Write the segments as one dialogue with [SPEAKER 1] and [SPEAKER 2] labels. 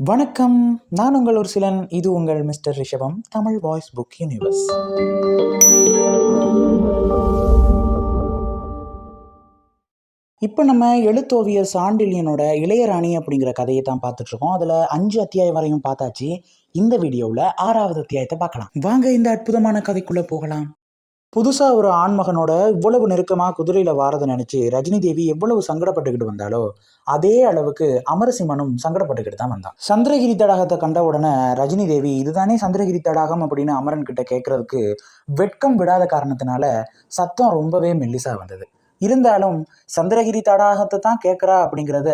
[SPEAKER 1] வணக்கம். நான் உங்கள் ஒரு சிலன் இது உங்கள் மிஸ்டர் ரிஷபம் தமிழ் வாய்ஸ் புக் யூனிவர்ஸ். இப்போ நம்ம எழுத்தோவியர் சாண்டிலியனோட இளையராணி அப்படிங்கிற கதையை தான் பார்த்துட்டு இருக்கோம் அதில் அஞ்சு அத்தியாயம் வரையும் பார்த்தாச்சு. இந்த வீடியோவில் ஆறாவது அத்தியாயத்தை பார்க்கலாம். வாங்க இந்த அற்புதமான கதைக்குள்ளே போகலாம். புதுசாக ஒரு ஆண்மகனோட இவ்வளவு நெருக்கமாக குதிரையில் வாரதை நினச்சி ரஜினி தேவி எவ்வளவு சங்கடப்பட்டுக்கிட்டு வந்தாலோ அதே அளவுக்கு அமரசிம்மனும் சங்கடப்பட்டுக்கிட்டு தான் வந்தான். சந்திரகிரி தடாகத்தை கண்ட உடனே ரஜினி தேவி இதுதானே சந்திரகிரி தடாகம்? அப்படின்னு அமரன் கிட்ட கேட்கறதுக்கு வெட்கம் விடாத காரணத்தினால சத்தம் ரொம்பவே மெல்லிசாக வந்தது. இருந்தாலும் சந்திரகிரி தடாகத்தை தான் கேட்குறா அப்படிங்கிறத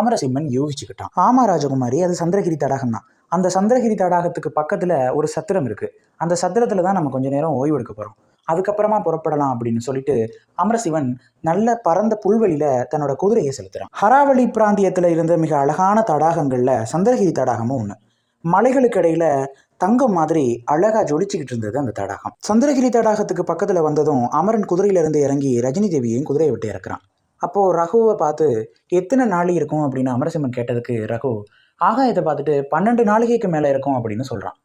[SPEAKER 1] அமரசிம்மன் யூகிச்சுக்கிட்டான். ஆமா ராஜகுமாரி அது சந்திரகிரி தடாகம் தான். அந்த சந்திரகிரி தடாகத்துக்கு பக்கத்தில் ஒரு சத்திரம் இருக்குது அந்த சத்திரத்தில் தான் நம்ம கொஞ்ச நேரம் ஓய்வு எடுக்க போகிறோம் அதுக்கப்புறமா புறப்படலாம் அப்படின்னு சொல்லிட்டு அமரசிவன் நல்ல பரந்த புல்வெளியில தன்னோட குதிரையை செலுத்துறான். ஹராவளி பிராந்தியத்துல இருந்த மிக அழகான தடாகங்கள்ல சந்திரகிரி தடாகமும் ஒன்று மலைகளுக்கு இடையில தங்கம் மாதிரி அழகா ஜொலிச்சுக்கிட்டு இருந்தது அந்த தடாகம். சந்திரகிரி தடாகத்துக்கு பக்கத்துல வந்ததும் அமரன் குதிரையில இருந்து இறங்கி ரஜினி தேவியையும் குதிரையை விட்டு இறக்குறான். அப்போ ரகுவை பார்த்து எத்தனை நாளி இருக்கும்? அப்படின்னு அமரசிம்மன் கேட்டதுக்கு ரகு ஆகாயத்தை பார்த்துட்டு பன்னெண்டு நாளிகைக்கு மேலே இருக்கும் அப்படின்னு சொல்றான்.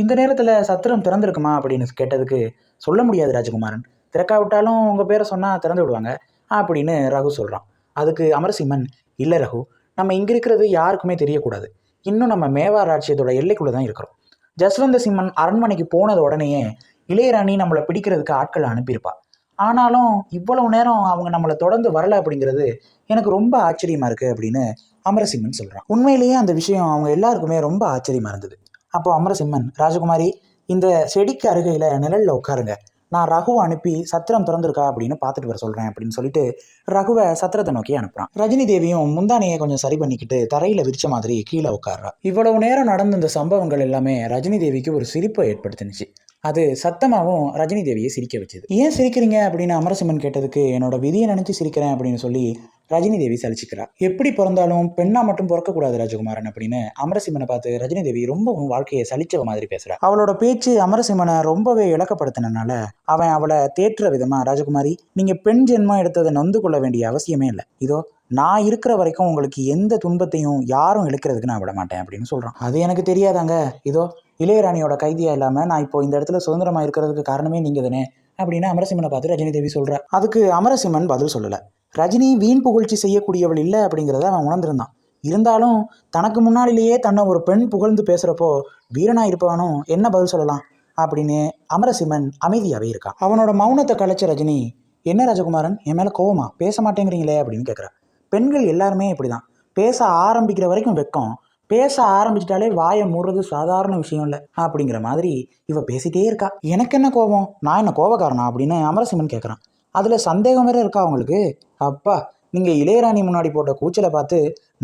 [SPEAKER 1] இந்த நேரத்தில் சத்திரம் திறந்திருக்குமா அப்படின்னு கேட்டதுக்கு சொல்ல முடியாது ராஜகுமாரன். திறக்காவிட்டாலும் உங்கள் பேரை சொன்னால் திறந்து விடுவாங்க அப்படின்னு ரகு சொல்கிறான் அதுக்கு அமரசிம்மன் இல்லை ரகு நம்ம இங்கே இருக்கிறது யாருக்குமே தெரியக்கூடாது. இன்னும் நம்ம மேவார் ராஜ்யத்தோட எல்லைக்குள்ளே தான் இருக்கிறோம். ஜஸ்வந்த சிம்மன் அரண்மனைக்கு போனது உடனேயே இளையராணி நம்மளை பிடிக்கிறதுக்கு ஆட்களை அனுப்பியிருப்பா. ஆனாலும் இவ்வளவு நேரம் அவங்க நம்மளை தொடர்ந்து வரல அப்படிங்கிறது எனக்கு ரொம்ப ஆச்சரியமா இருக்கு அப்படின்னு அமரசிம்மன் சொல்றான். உண்மையிலேயே அந்த விஷயம் அவங்க எல்லாருக்குமே ரொம்ப ஆச்சரியமா இருந்தது. அப்போ அமரசிம்மன் ராஜகுமாரி இந்த செடிக்கு அருகையில் நிழலில் உட்காருங்க. நான் ரகுவை அனுப்பி சத்திரம் திறந்திருக்கா அப்படின்னு பார்த்துட்டு வர சொல்கிறேன் அப்படின்னு சொல்லிட்டு ரகுவை சத்திரத்தை நோக்கி அனுப்புறான். ரஜினி தேவியும் முந்தானையை கொஞ்சம் சரி பண்ணிக்கிட்டு தரையில் விரிச்ச மாதிரி கீழே உட்கார்றா. இவ்வளவு நேரம் நடந்த இந்த சம்பவங்கள் எல்லாமே ரஜினி தேவிக்கு ஒரு சிரிப்பை ஏற்படுத்தினுச்சு. அது சத்தமாகவும் ரஜினி தேவியை சிரிக்க வச்சது. ஏன் சிரிக்கிறீங்க? அப்படின்னு அமரசிம்மன் கேட்டதுக்கு என்னோட விதியை நினச்சி சிரிக்கிறேன் அப்படின்னு சொல்லி ரஜினி தேவி சலிச்சுக்கிறா. எப்படி பிறந்தாலும் பெண்ணா மட்டும் பிறக்கக்கூடாது ராஜகுமாரன் அப்படின்னு அமரசிம்மனை பார்த்து ரஜினி தேவி ரொம்பவும் வாழ்க்கையை சலிச்சவ மாதிரி பேசுறா. அவளோட பேச்சு அமரசிம்மனை ரொம்பவே இழக்கப்படுத்தினால அவன் அவளை தேற்ற விதமா ராஜகுமாரி நீங்க பெண் ஜென்மம் எடுத்ததை நொந்து கொள்ள வேண்டிய அவசியமே இல்லை. இதோ நான் இருக்கிற வரைக்கும் உங்களுக்கு எந்த துன்பத்தையும் யாரும் இழுக்கிறதுக்கு நான் விட மாட்டேன் அப்படின்னு சொல்றான். அது எனக்கு தெரியாதாங்க. இதோ இளையராணியோட கைதியா இல்லாம நான் இப்போ இந்த இடத்துல சுதந்திரமா இருக்கிறதுக்கு காரணமே நீங்க தானே அப்படின்னு அமரசிம்மனை பார்த்து ரஜினி தேவி சொல்கிறேன் அதுக்கு அமரசிம்மன் பதில் சொல்லலை. ரஜினி வீண் புகழ்ச்சி செய்யக்கூடியவள் இல்லை அப்படிங்கிறத அவன் உணர்ந்திருந்தான். இருந்தாலும் தனக்கு முன்னாடிலேயே தன்னை ஒரு பெண் புகழ்ந்து பேசுகிறப்போ வீரனா இருப்பவனும் என்ன பதில் சொல்லலாம் அப்படின்னு அமரசிம்மன் அமைதியாகவே இருக்கான். அவனோட மௌனத்தை கலைச்ச ரஜினி என்ன ராஜகுமாரன்? என் மேலே கோவமா? பேச மாட்டேங்கிறீங்களே? அப்படின்னு கேட்குறா பெண்கள் எல்லாருமே இப்படிதான். பேச ஆரம்பிக்கிற வரைக்கும் வெக்கம். பேச ஆரம்பிச்சிட்டாலே வாயை மூடுறது சாதாரண விஷயம் இல்லை அப்படிங்கிற மாதிரி இவ பேசிட்டே இருக்கா. எனக்கு என்ன கோபம்? நான் என்ன கோபக்காரனா? அப்படின்னு அமரசிம்மன் கேட்குறான் அதில் சந்தேகம் வேற இருக்கா அவங்களுக்கு அப்பா நீங்கள் இளையராணி முன்னாடி போட்ட கூச்சலை பார்த்து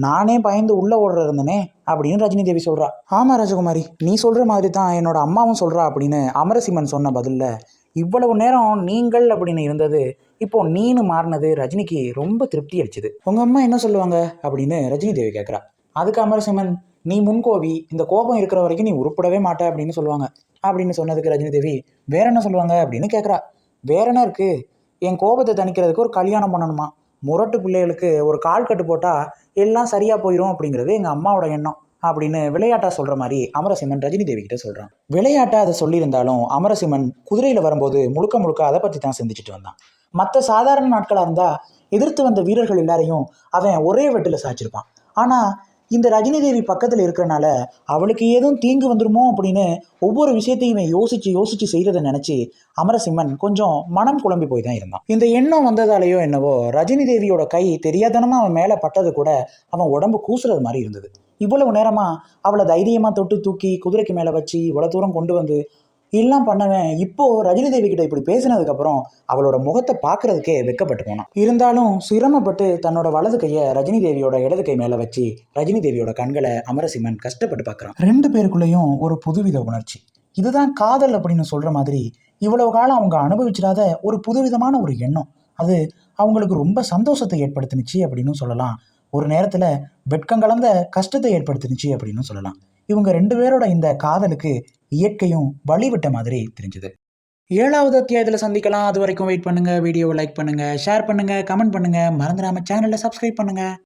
[SPEAKER 1] நானே பயந்து உள்ளே ஓடுற இருந்தனே அப்படின்னு ரஜினி தேவி சொல்கிறா ஆமாம் ராஜகுமாரி நீ சொல்கிற மாதிரி தான் என்னோட அம்மாவும் சொல்கிறா அப்படின்னு அமரசிம்மன் சொன்ன பதிலில் இவ்வளவு நேரம் நீங்கள் அப்படின்னு இருந்தது இப்போ நீனு மாறினது ரஜினிக்கு ரொம்ப திருப்தி அடிச்சுது. உங்கள் அம்மா என்ன சொல்லுவாங்க? அப்படின்னு ரஜினி தேவி கேட்குறா அதுக்கு அமரசிம்மன் நீ முன்கோவி இந்த கோபம் இருக்கிற வரைக்கும் நீ உருப்படவே மாட்ட அப்படின்னு சொல்லுவாங்க. அப்படின்னு சொன்னதுக்கு ரஜினி தேவி வேற என்ன சொல்லுவாங்க? அப்படின்னு கேட்குறா வேற என்ன இருக்கு? என் கோபத்தை தணிக்கிறதுக்கு ஒரு கல்யாணம் பண்ணணுமா? முரட்டு பிள்ளைகளுக்கு ஒரு கால் கட்டு போட்டால் எல்லாம் சரியாக போயிடும் அப்படிங்கிறது எங்கள் அம்மாவோட எண்ணம் அப்படின்னு விளையாட்டா சொல்கிற மாதிரி அமரசிம்மன் ரஜினி தேவி கிட்ட சொல்கிறான் விளையாட்டா அதை சொல்லியிருந்தாலும் அமரசிம்மன் குதிரையில் வரும்போது முழுக்க முழுக்க அதை பற்றி தான் சிந்திச்சுட்டு வந்தான். மற்ற சாதாரண நாட்களாக இருந்தால் எதிர்த்து வந்த வீரர்கள் எல்லாரையும் அவன் ஒரே வெட்டில் சாய்ச்சிருப்பான். ஆனால் இந்த ரஜினி தேவி பக்கத்தில் இருக்கிறனால அவளுக்கு ஏதும் தீங்கு வந்துருமோ அப்படின்னு ஒவ்வொரு விஷயத்தையும் யோசித்து யோசிச்சு யோசிச்சு நினச்சி அமரசிம்மன் கொஞ்சம் மனம் குழம்பி போய் தான் இருந்தான். இந்த எண்ணம் வந்ததாலேயோ என்னவோ ரஜினி தேவியோட கை தெரியாதனமா அவன் மேலே பட்டது கூட அவன் உடம்பு கூசுறது மாதிரி இருந்தது. இவ்வளவு நேரமா அவளை தைரியமா தொட்டு தூக்கி குதிரைக்கு மேலே வச்சு இவ்வளோ தூரம் கொண்டு வந்து எல்லாம் பண்ணவன் இப்போ ரஜினி தேவி கிட்ட இப்படி பேசினதுக்கப்புறம் அவளோட முகத்தை பார்க்கறதுக்கே வெக்கப்பட்டு போனான். இருந்தாலும் சிரமப்பட்டு தன்னோட வலது கையை ரஜினி தேவியோட இடது கை மேல வச்சு ரஜினி தேவியோட கண்களை அமரசிம்மன் கஷ்டப்பட்டு பார்க்கறான். ரெண்டு பேருக்குள்ளேயும் ஒரு புதுவித உணர்ச்சி. இதுதான் காதல் அப்படின்னு சொல்ற மாதிரி இவ்வளவு காலம் அவங்க அனுபவிச்சிடாத ஒரு புதுவிதமான ஒரு எண்ணம். அது அவங்களுக்கு ரொம்ப சந்தோஷத்தை ஏற்படுத்தினுச்சு அப்படின்னு சொல்லலாம். ஒரு நேரத்தில் வெட்கம் கலந்த கஷ்டத்தை ஏற்படுத்துனுச்சு அப்படின்னு சொல்லலாம். இவங்க ரெண்டு பேரோட இந்த காதலுக்கு இயற்கையும் வழிவிட்ட மாதிரி தெரிஞ்சுது. ஏழாவது அத்தியாயத்தில் சந்திக்கலாம். அது வரைக்கும் வெயிட் பண்ணுங்கள் வீடியோவை லைக் பண்ணுங்கள் ஷேர் பண்ணுங்கள் கமெண்ட் பண்ணுங்கள் மறந்துடாமல் சேனலை சப்ஸ்கிரைப் பண்ணுங்கள்